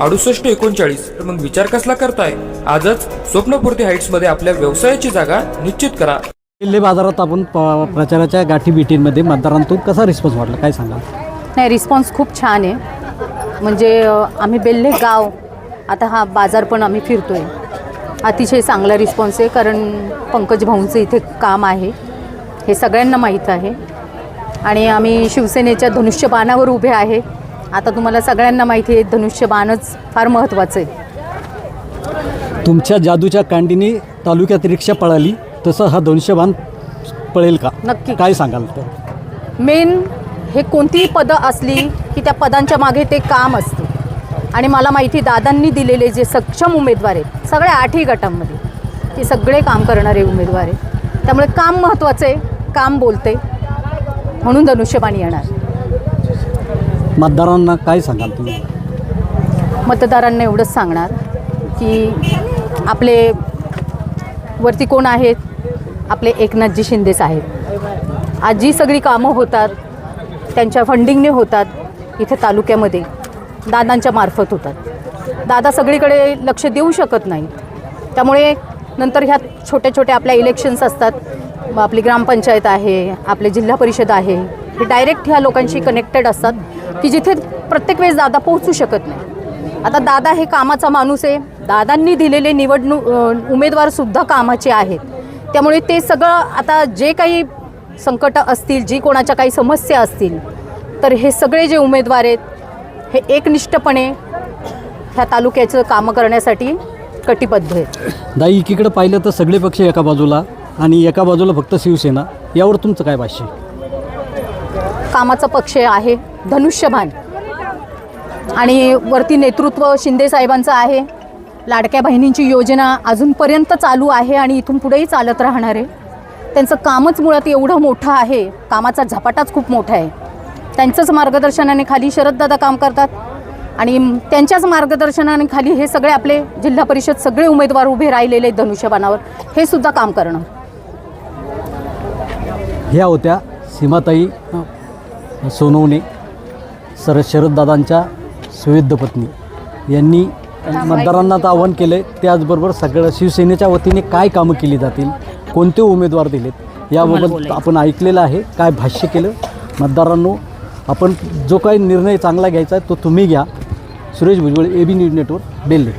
अडुसष्ट एकोणचाळीस. तर मग विचार कसला करताय? आजच स्वप्नपूर्ती हाईट्समध्ये आपल्या व्यवसायाची जागा निश्चित करा. किल्ले बाजारात आपण प प्रचाराच्या गाठी भेटींमध्ये मतदारांतून कसा रिस्पॉन्स वाटला? काय सांगाल? नाही रिस्पॉन्स खूप छान आहे. म्हणजे अ, आम्ही बेल्ले गाव आता हा बाजार पण आम्ही फिरतो आहे अतिशय चांगला रिस्पॉन्स आहे कारण पंकज भाऊंचं इथे काम आहे. हे सगळ्यांना माहीत आहे. आणि आम्ही शिवसेनेच्या धनुष्यबाणावर उभे आहे. आता तुम्हाला सगळ्यांना माहिती आहे धनुष्यबाणच फार महत्त्वाचं आहे. तुमच्या जादूच्या कांडीने तालुक्यात रिक्षा पळाली तसं हा दोनशे पळेल का? नक्की. काय सांगाल तर? मेन हे कोणतीही पदं असली की त्या पदांच्या मागे ते काम असते. आणि मला माहिती दादांनी दिलेले जे सक्षम उमेदवार आहेत सगळ्या आठही गटांमध्ये ते सगळे काम करणारे उमेदवार आहेत. त्यामुळे काम महत्त्वाचं आहे काम बोलते म्हणून धनुष्यबाणी येणार. मतदारांना काय सांगाल तुम्ही? मतदारांना एवढंच सांगणार की आपले वरती कोण आहेत? आपले एकनाथजी शिंदेच आहेत आज जी सगळी कामं होतात त्यांच्या फंडिंगने होतात इथे तालुक्यामध्ये दादांच्या मार्फत होतात. दादा सगळीकडे लक्ष देऊ शकत नाहीत. त्यामुळे नंतर ह्या छोट्या छोट्या आपल्या इलेक्शन्स असतात. मग आपली ग्रामपंचायत आहे आपले जिल्हा परिषद आहे हे डायरेक्ट ह्या लोकांशी कनेक्टेड असतात की जिथे प्रत्येक वेळेस दादा पोहोचू शकत नाही. आता दादा हे कामाचा माणूस आहे. दादांनी दिलेले निवडणूक उमेदवारसुद्धा कामाचे आहेत. त्यामुळे ते सगळं आता जे काही संकटं असतील जी कोणाच्या काही समस्या असतील तर हे सगळे जे उमेदवार आहेत हे एकनिष्ठपणे ह्या तालुक्याचं कामं करण्यासाठी कटिबद्ध आहेत. दाई एकीकडे पाहिलं तर सगळे पक्ष एका बाजूला आणि एका बाजूला फक्त शिवसेना. यावर तुमचं काय भाष्य कामाचा पक्ष आहे धनुष्यबाण आणि वरती नेतृत्व शिंदे साहेबांचं आहे. लाडक्या बहिणींची योजना अजूनपर्यंत चालू आहे आणि इथून पुढेही चालत राहणार आहे. त्यांचं कामच मुळात एवढं मोठं आहे. कामाचा झपाटाच खूप मोठा आहे. त्यांचंच मार्गदर्शनाने खाली शरददादा काम करतात. आणि त्यांच्याच मार्गदर्शनाने खाली हे सगळे आपले जिल्हा परिषद सगळे उमेदवार उभे राहिलेले आहेत धनुष्यबाणावर. हे सुद्धा काम करणं. ह्या होत्या सीमाताई अ, सोनवणे सर शरददादांच्या सुविध पत्नी. यांनी मतदारांना तर आवाहन केलं आहे त्याचबरोबर सगळं शिवसेनेच्या वतीने काय कामं केली जातील कोणते उमेदवार दिलेत याबाबत आपण ऐकलेलं आहे काय भाष्य केलं. मतदारांनो आपण जो काही निर्णय चांगला घ्यायचा आहे तो तुम्ही घ्या. Suresh Bhujbal A B news network Belhe.